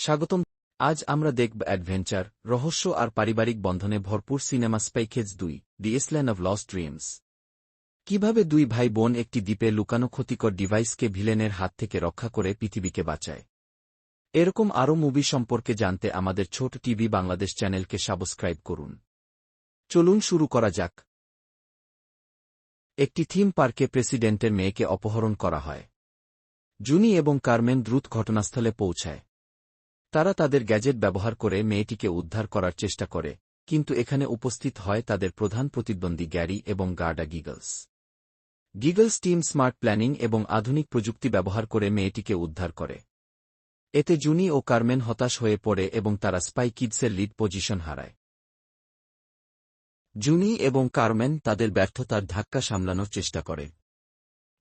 স্বাগতম। আজ আমরা দেখব অ্যাডভেঞ্চার, রহস্য আর পারিবারিক বন্ধনে ভরপুর সিনেমা স্পাইকেজ দুই, the island of lost dreams. কীভাবে দুই ভাই বোন একটি দ্বীপে লুকানো ক্ষতিকর ডিভাইসকে ভিলেনের হাত থেকে রক্ষা করে পৃথিবীকে বাঁচায়। এরকম আরও মুভি সম্পর্কে জানতে আমাদের ছোট টিভি বাংলাদেশ চ্যানেলকে সাবস্ক্রাইব করুন। চলুন শুরু করা যাক। একটি থিম পার্কে প্রেসিডেন্টের মেয়েকে অপহরণ করা হয়। জুনি এবং কারমেন দ্রুত ঘটনাস্থলে পৌঁছায়। তারা তাদের গ্যাজেট ব্যবহার করে মেয়েটিকে উদ্ধার করার চেষ্টা করে, কিন্তু এখানে উপস্থিত হয় তাদের প্রধান প্রতিদ্বন্দ্বী গ্যারি এবং Gertie Giggles. Giggles team smart planning এবং আধুনিক প্রযুক্তি ব্যবহার করে মেয়েটিকে উদ্ধার করে। এতে জুনি ও কারমেন হতাশ হয়ে পড়ে এবং তারা স্পাই কিডসের লিড পজিশন হারায়। জুনি এবং কারমেন তাদের ব্যর্থতার ধাক্কা সামলানোর চেষ্টা করে।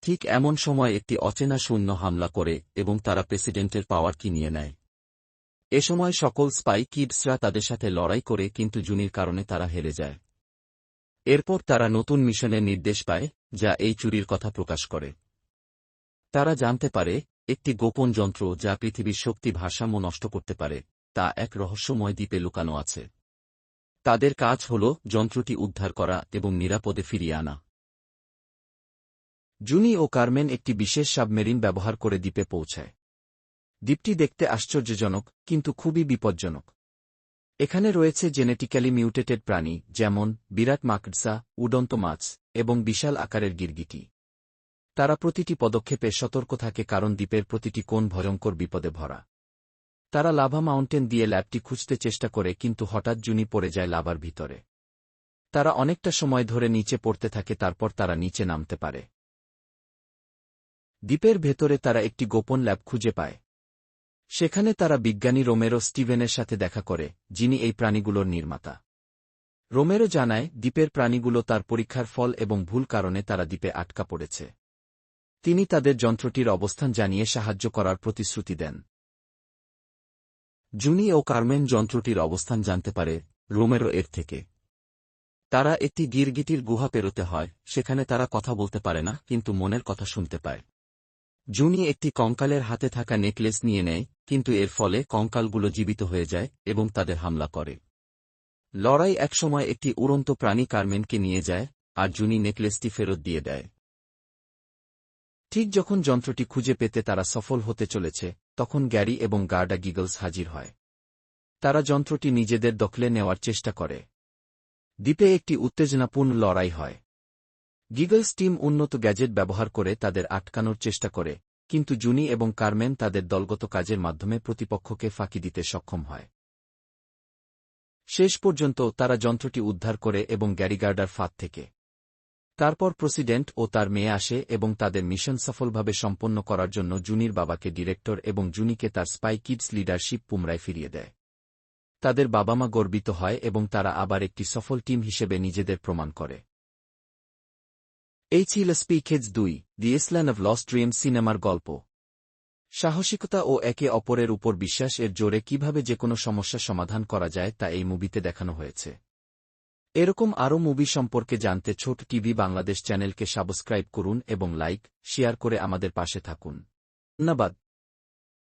ঠিক এমন সময় একটি অচেনা শূন্য হামলা করে এবং তারা প্রেসিডেন্টের পাওয়ার কি নিয়ে নেয়। এ সময় সকল স্পাই কিডসরা তাদের সাথে লড়াই করে কিন্তু জুনির কারণে তারা হেরে যায়। এরপর তারা নতুন মিশনের নির্দেশ পায়, যা এই চুরির কথা প্রকাশ করে। তারা জানতে পারে, একটি গোপন যন্ত্র যা পৃথিবীর শক্তি ভারসাম্য নষ্ট করতে পারে, তা এক রহস্যময় দ্বীপে লুকানো আছে। তাদের কাজ হল যন্ত্রটি উদ্ধার করা এবং নিরাপদে ফিরিয়ে আনা। জুনি ও কারমেন একটি বিশেষ সাবমেরিন ব্যবহার করে দ্বীপে পৌঁছায়। দ্বীপটি দেখতে আশ্চর্যজনক, কিন্তু খুবই বিপজ্জনক। এখানে রয়েছে জেনেটিক্যালি মিউটেটেড প্রাণী, যেমন বিরাট মাকড়সা, উডন্ত মাছ, এবং বিশাল আকারের গিরগিটি। তারা প্রতিটি পদক্ষেপে সতর্ক থাকে কারণ দ্বীপের প্রতিটি কোণ ভয়ঙ্কর বিপদে ভরা। তারা লাভা মাউন্টেন দিয়ে ল্যাবটি খুঁজতে চেষ্টা করে, কিন্তু হঠাৎ জুনি পড়ে যায় লাভার ভিতরে। তারা অনেকটা সময় ধরে নিচে পড়তে থাকে, তারপর তারা নিচে নামতে পারে। দ্বীপের ভেতরে তারা একটি গোপন ল্যাব খুঁজে পায়। সেখানে তারা বিজ্ঞানী রোমেরো স্টিভেনের সাথে দেখা করে, যিনি এই প্রাণীগুলোর নির্মাতা। রোমেরো জানায়, দ্বীপের প্রাণীগুলো তার পরীক্ষার ফল এবং ভুল কারণে তারা দ্বীপে আটকা পড়েছে। তিনি তাদের যন্ত্রটির অবস্থান জানিয়ে সাহায্য করার প্রতিশ্রুতি দেন। জুনি ও কার্মেন যন্ত্রটির অবস্থান জানতে পারে রোমেরো এর থেকে। তারা একটি গিরগিটির গুহা পেরোতে হয়, সেখানে তারা কথা বলতে পারে না, কিন্তু মনের কথা শুনতে পায়। জুনি একটি কঙ্কালের হাতে থাকা নেকলেস নিয়ে নেয় কিন্তু এর ফলে কঙ্কালগুলো জীবিত হয়ে যায় এবং তাদের হামলা করে। লড়াই একসময় একটি উড়ন্ত প্রাণী কার্মেনকে নিয়ে যায় আর জুনি নেকলেসটি ফেরত দিয়ে দেয়। ঠিক যখন যন্ত্রটি খুঁজে পেতে তারা সফল হতে চলেছে, তখন গ্যারি এবং গার্ডা গিগলস হাজির হয়। তারা যন্ত্রটি নিজেদের দখলে নেওয়ার চেষ্টা করে। দ্বীপে একটি উত্তেজনাপূর্ণ লড়াই হয়। গিগলস টিম উন্নত গ্যাজেট ব্যবহার করে তাদের আটকানোর চেষ্টা করে কিন্তু জুনি এবং কারমেন তাদের দলগত কাজের মাধ্যমে প্রতিপক্ষকে ফাঁকি দিতে সক্ষম হয়। শেষ পর্যন্ত তারা যন্ত্রটি উদ্ধার করে এবং গ্যারিগার্ডার ফাঁদ থেকে। তারপর প্রেসিডেন্ট ও তার মেয়ে আসে এবং তাদের মিশন সফলভাবে সম্পন্ন করার জন্য জুনির বাবাকে ডিরেক্টর এবং জুনিকে তার স্পাই কিডস লিডারশিপ পুমরায় ফিরিয়ে দেয়। তাদের বাবা মা গর্বিত হয় এবং তারা আবার একটি সফল টিম হিসেবে নিজেদের প্রমাণ করে। এই ছিল স্পিকেজ দুই the island of lost dream সিনেমার গল্প। সাহসিকতা ও একে অপরের উপর বিশ্বাস এর জোরে কীভাবে যে কোনো সমস্যা সমাধান করা যায় তা এই মুভিতে দেখানো হয়েছে। এরকম আরও মুভি সম্পর্কে জানতে ছোট টিভি বাংলাদেশ চ্যানেলকে সাবস্ক্রাইব করুন এবং লাইক, শেয়ার করে আমাদের পাশে থাকুন। ধন্যবাদ।